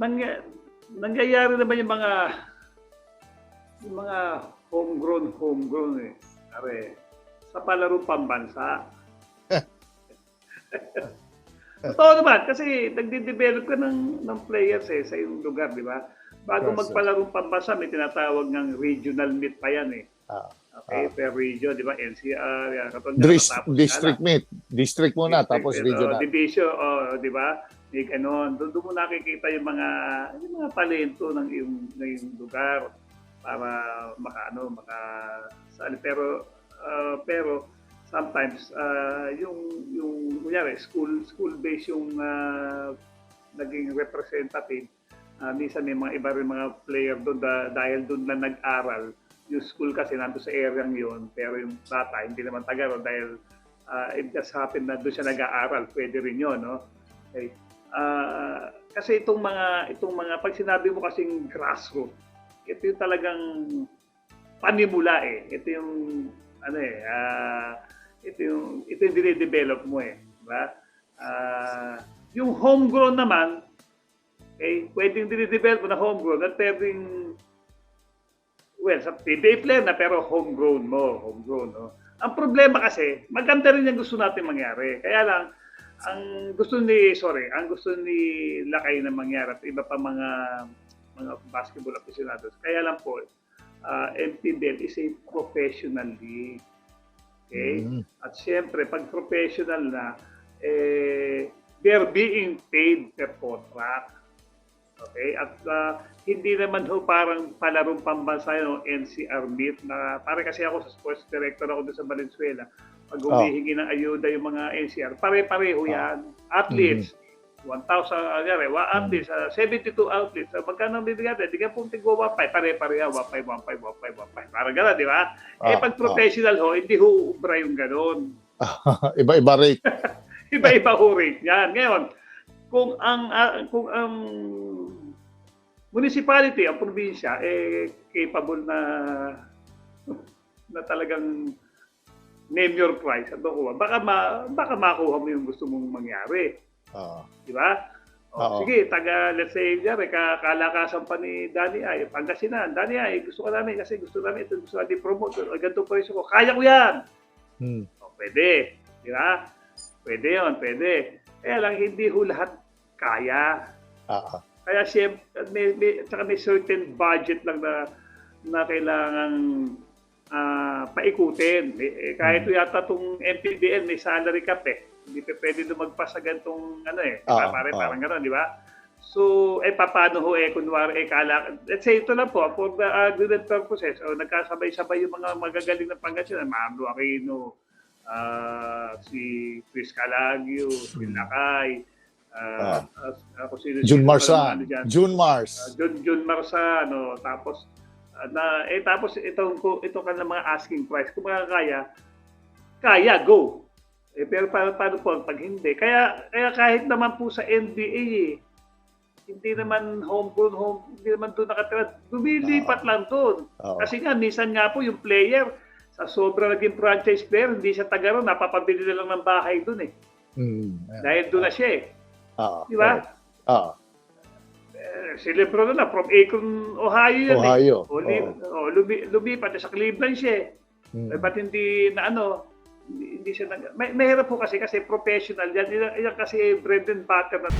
Nangya, nangyayari naman yung mga yung mga homegrown, homegrown eh. Are, sa palarong pambansa. Totoo naman, kasi nagde-develop ka ng, ng players eh, sa iyong lugar, di ba? Bago Yes, magpalarong pambansa, may tinatawag ng regional meet pa yan eh. Ah, Okay, Ah. per region, di ba? NCR, yan. Katulad Dis- natapos ka district meet. District muna, District, tapos regional. oh, division, oh, di ba? May ganon. Doon, doon mo nakikita yung mga yung mga talento ng iyong, ng iyong lugar para maka ano, maka sali. Pero ah, pero sometimes ah, yung yung kunyari school school based yung ah, naging representative Ah, minsan may mga iba rin mga player doon da- dahil doon na nag-aral yung school kasi nandun sa area yun pero yung bata hindi naman taga dahil ah, it just happened na doon siya nag-aaral pwede rin yun no okay. Ah, kasi itong mga itong mga pag sinabi mo kasing grassroots ito yung talagang panimula eh ito yung ano eh ah, ito yung ito yung dinedevelop mo eh di ba Ah, yung homegrown naman Okay, pwedeng dinidevelop mo na homegrown at pwedeng well, sa PBA player na pero homegrown mo, homegrown, no? Ang problema kasi, maganda rin yung gusto natin mangyari. Kaya lang, ang gusto ni, sorry, ang gusto ni Lakay na mangyari at iba pa mga mga basketball aficionados. Kaya lang po, uh, MPBL is a professional league. Okay? Mm. At siyempre, pag professional na, eh, they're being paid per contract. Okay? At ah, hindi naman ho parang palarong pambansa yung NCR meet na pare kasi ako sa sports director ako doon sa Valenzuela. Pag Oh. humihingi ng ayuda yung mga NCR, pare-pareho yan. Athletes, 1,000, uh, wa athletes, ah, 72 outlets. Uh, magkano ang bibigyan natin? Di ka pong tigwa 1.5, pare-pareha, 1.5, 1.5, 1.5, 1.5. Parang gano'n, di ba? eh, Ah, pag ah. professional ho, hindi ho ubra yung gano'n. Iba-iba rate. Iba-iba ho rate yan. Ngayon, kung ang ah, kung ang municipality, ang probinsya, eh, capable na na talagang name your price at makuha, baka, ma, baka makuha mo yung gusto mong mangyari. Ah, Di ba? O, Oo. sige, taga, let's say, dyan, ka, kalakasan pa ni Danny Ay, Pangasinan, Danny Ay, gusto ka namin kasi gusto namin ito, gusto namin promote, o, ganito pa ko, kaya ko yan! hmm. O, pwede. Di ba? Pwede yon pwede. Kaya lang, hindi ho lahat kaya. Ah. Kaya siya, may, may, may certain budget lang na, na kailangan ah, paikutin. Eh, eh, kahit yata itong MPBL, may salary cap eh. Hindi pa pwede lumagpas sa gantong ano eh. Di ba? Ah, Pare, ah. Parang gano'n, di ba? So, eh, paano ho eh, kunwari, eh, kala, let's say ito lang po, for the agreement purposes, o nagkasabay-sabay yung mga magagaling na Pangasinan, Mando Aquino, ah, si Chris Calagio, si Hmm. Lakay, ah, ah, ako sino- June Marsan. June Uh, Mars. John John Marsano tapos uh, na eh tapos itong ko ito kan mga asking price kung makakaya kaya go. Eh pero paano, paano po pag hindi? Kaya kaya kahit naman po sa NBA eh, hindi naman homegrown home hindi naman doon nakatira lumilipat lang doon. Oo. kasi nga minsan nga po yung player sa sobra naging franchise player hindi siya taga ron napapabili na lang ng bahay doon eh. Hmm. dahil doon na siya eh. Ah, di ba? Ah, Eh, si Lebron na from Akron, Ohio yun Ohio. eh. O, li- oh, lumi, lumipat sa Cleveland siya eh. Hmm. Eh, ba't hindi na ano, hindi, hindi siya nag... May, mahirap po kasi kasi professional yan. Yan, yan kasi bread and butter na